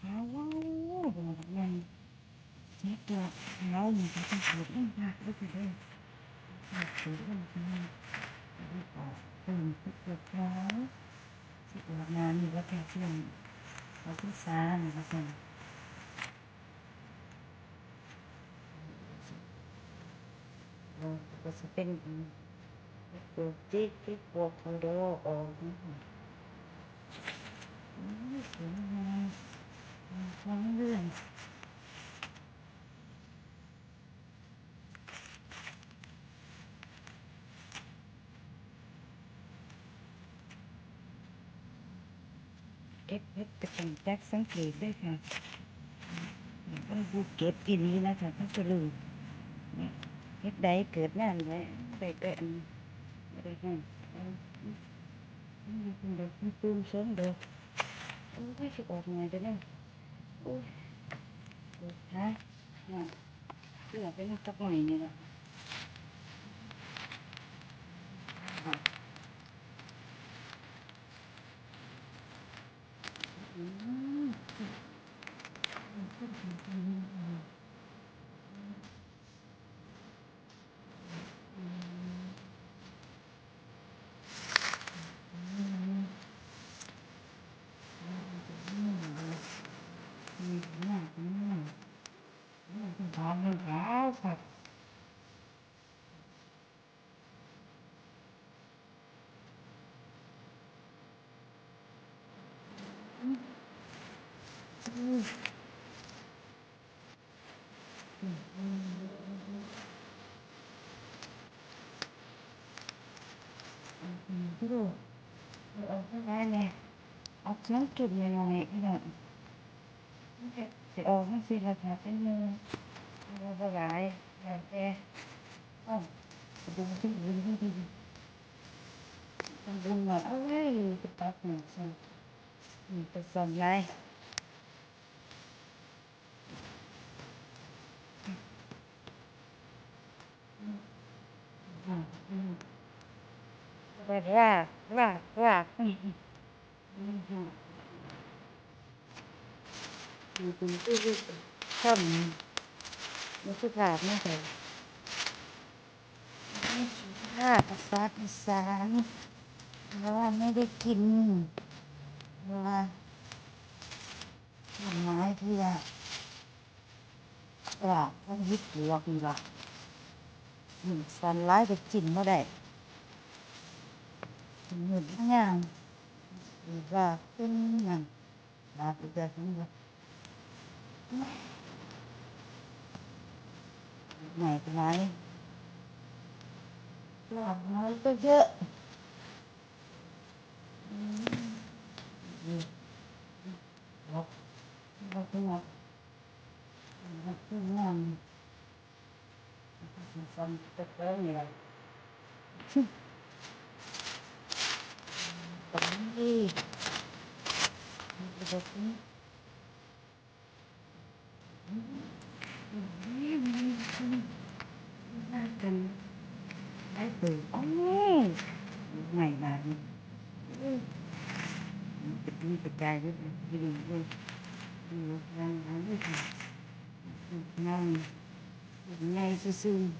เอาบอกมันเจ็บละเราเนี่ยจะต้องปวดมันมากเลยทีเดียวปวดมันทีนี้ตื่นปวดท้องสิปวดงานอยู่แล้วแค่ช่วงเราที่ซาเนี่ยนะจ๊ะเราก็จะเป็นปวดจี๊ดจี๊ดปวดทางโดออกอืมสวยงามฟังเรื่อง เก็บเห็ดตะกันแจ็คสังเกตได้ค่ะต้องดูเก็บอีนี้นะคะต้องจะลืมเนี่ยเห็ดใดเกิดนั่นแหละไปเกิดอะไรกันเอานี่เป็นดอกตุ้มๆสองดอกโอ้ยจะออกไงเดี๋ยวนี้โอ้ยโอ้ยฮะเนี่ยเพื่อเป็นตักหน่อยนี่แหละ mm 네네. 아, 지난주 내용에 이런. 근데, 어, 확실히 다 되는. 그래서 아예, 이제, 어, 너무 힘들지. 뭔가, 아, 왜 이렇게 딱, 무슨, 무슨, 나이. อืมไปรากรากรากอืมอืมอืมอยู่ตรงที่ช่องนี่คือภาพนี่ค่ะนี่คือภาภาษาอีสานเพราะว่าไม่ได้กินวลาต้นไม้ที่อกราบต้องยึดหลวกนี่ล่ะ อืมฟันร้ายไปกินเมื่อใดเป็นหยุดงานหรือว่าเป็นงานลาไปเจอกันเลยไหนไปไหนลาบน้อยก็เยอะ xong tất cả người tổng đi tổng đi cần cái từ ngày mà tịch tịch dài cái đường đi đang đang cái thằng ngang ngay xương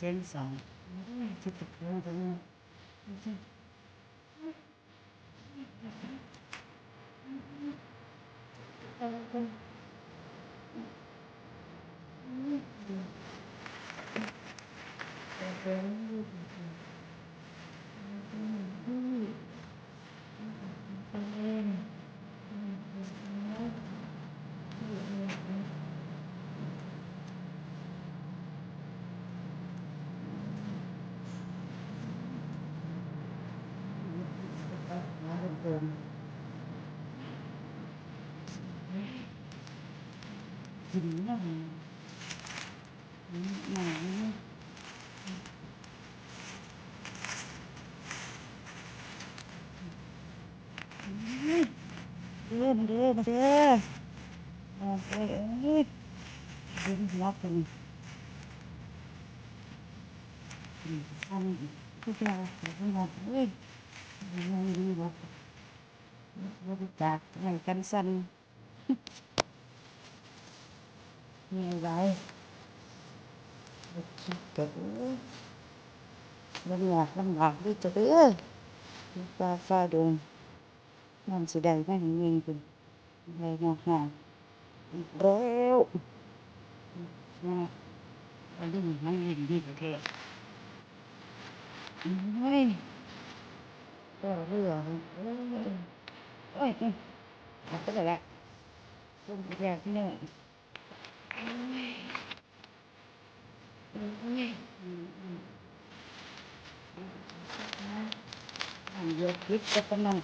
先生，这个不用不用，这。thường Đấy. dính vào này đưa mà đưa mà đưa à, ôi ơi dính lóc rồi ăn cái kia của con vật ơi đi vào đạt ngày canh xanh. Nghe vậy. Chữ lâm nhạc lâm ngọt đi chữ pha pha đường. Làm sự đầy mấy thằng nguyên bình. Đầy ngọt ngào. Béo ngọt đi mình ăn gì đi thế. Ôi. Trời ơi ôi ừ. đặt cái này lại. Dùng dẹp nữa làm vô clip cho con nông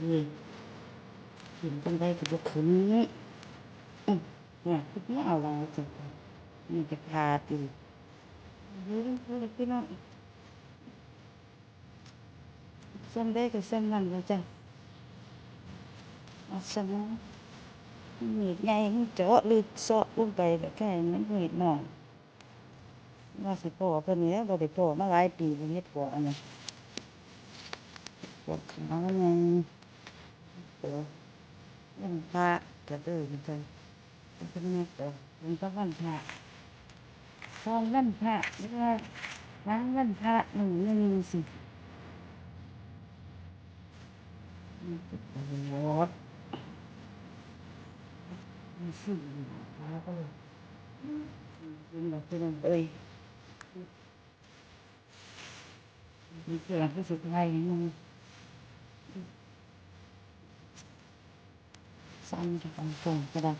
Mm-hmm. กินนะหนังเอออมาเด้อมาเด้อเอาไปเอ้ยดึงล็อกกันอืมทำทุกอย่างเดี๋ยวมันหมดเอ้ยยังดีบ่บริจาคให้กันสั่นมีอะไรคิดก็เอ้ยลำบากลำบากด้วจ้ะอฟ้าฟ้าดงน้ำสิได้ไม่เหงินคุณอไงอกงอกเร็วนะอันนี้มันยินดีประเทศเฮ้ยก็เรือเอ้ยเอ้ยเอาไปเลยละลงแรกเนี่เอ้ยเอ้ยอืมอืมอันเดียวคิดจะเป็นนั่นอืมอืมอืมดีกินจังได้ก็บ่ขึ้นอืมเนี่ยคิดไม่เอาแล้วจ้ะมันจะขาดอยู่เฮ้ยเฮ้ยพี่น้องซ้ำได้ก็ซ้ำนั่นแล้วจ้ะเอาซ้ำนั้นมีดใหญ่เจาะลึกเซาะลงไปก็แค่นั้นมีดน้อยว่าสิพ่อเพิ่นนี่แล้วบ่ได้พ่อมาหลายปีบ่เฮ็ดพ่ออันนี้ปวดขาไงเดี๋ ยววันพระจะเดินไปเป็นไงต่เป็นพระวันพระทองวันพระหรือว่าล้างวันพระหนึ่งหนึ่งสิมันจะเป็นวอดมันสิแล้วก็เป็นแบบเป็นเอ้ยมีเกลือที่สุดไงนึงสั้นจะต้องส่งก็ได้อืมอืมอืมอ่าอืมเตือนแบบนี้นะอืมอืมจริง xong rồi còn cùng cái đó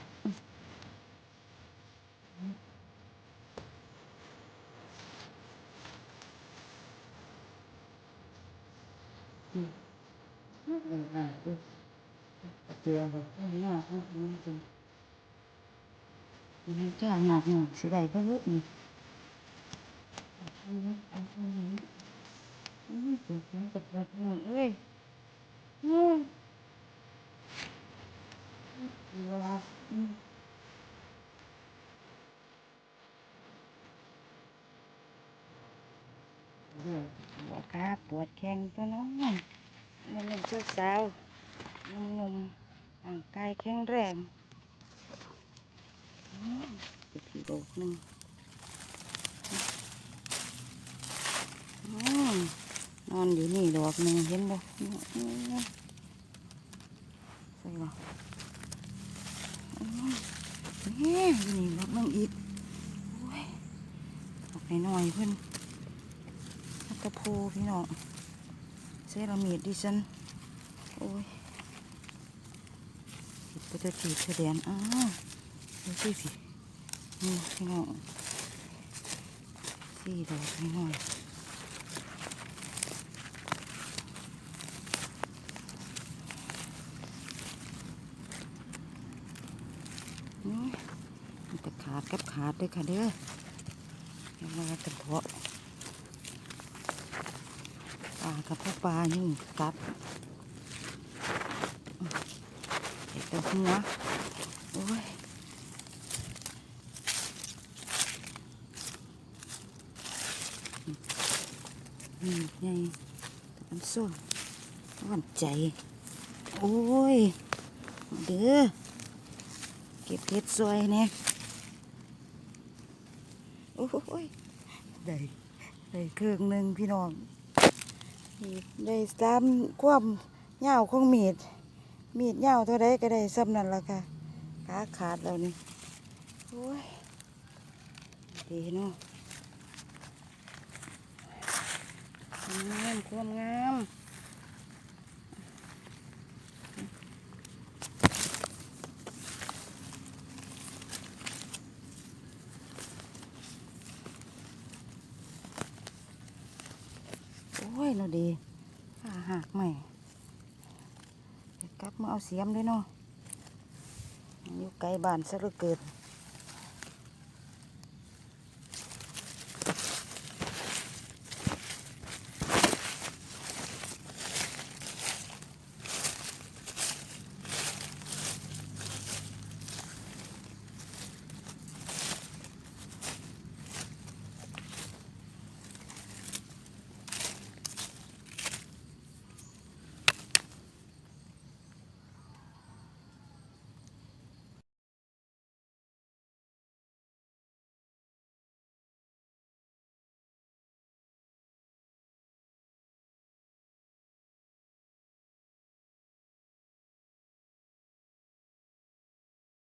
Nên cho ăn ngọt ngọt sẽ đầy cái nước gì Ui, trời ơi, trời ơi, trời ơi วลาอืมปวดขาปวดแข้งตัวน้องมันเป็นเจ้าสาวหนุ่มๆร่างกายแข็งแรงอืมอีกทีดอกหนึ่งอืมนอนอยู่นี่ดอกหนึ่งเห็นบ่อืมอืมใส่บ่อืม นี่อยู่นี่ดองอีกโอ้ยดอกน้อยเพิ่อนตะกะพูพี่น้องเซรามิดดิฉันโอ้ยผิดไปจะจีบแสดงอ้าวดูสิสินี่พี่น้องสี่ดอกพี่น้องนี่มันจะ ขาดกับขาดเลยค่ะเด้อยังมากันเถาะปลากับพวกปลานี่กัดอืมเด็กตัวหัวโอ้ยนี่ไงน้ำส้มหวานใจ โอ้ย เด้อเก็บเพชรซอยเนี่ย อ้ยได้ได้เครื่องหนึ่งพี่น้องได้ซ้ำความยาของมีด มีดยาวเท่าไรก็ได้ซ้ำนั่นละค่ะขาขาดแล้วนี่โอ้ยดีเนาะงามความงาม ยเราดีขาหักใหม่กลับมาเอาเสียมด้วยเนาะอยู่ไกลบ้านซะเหลือเกิน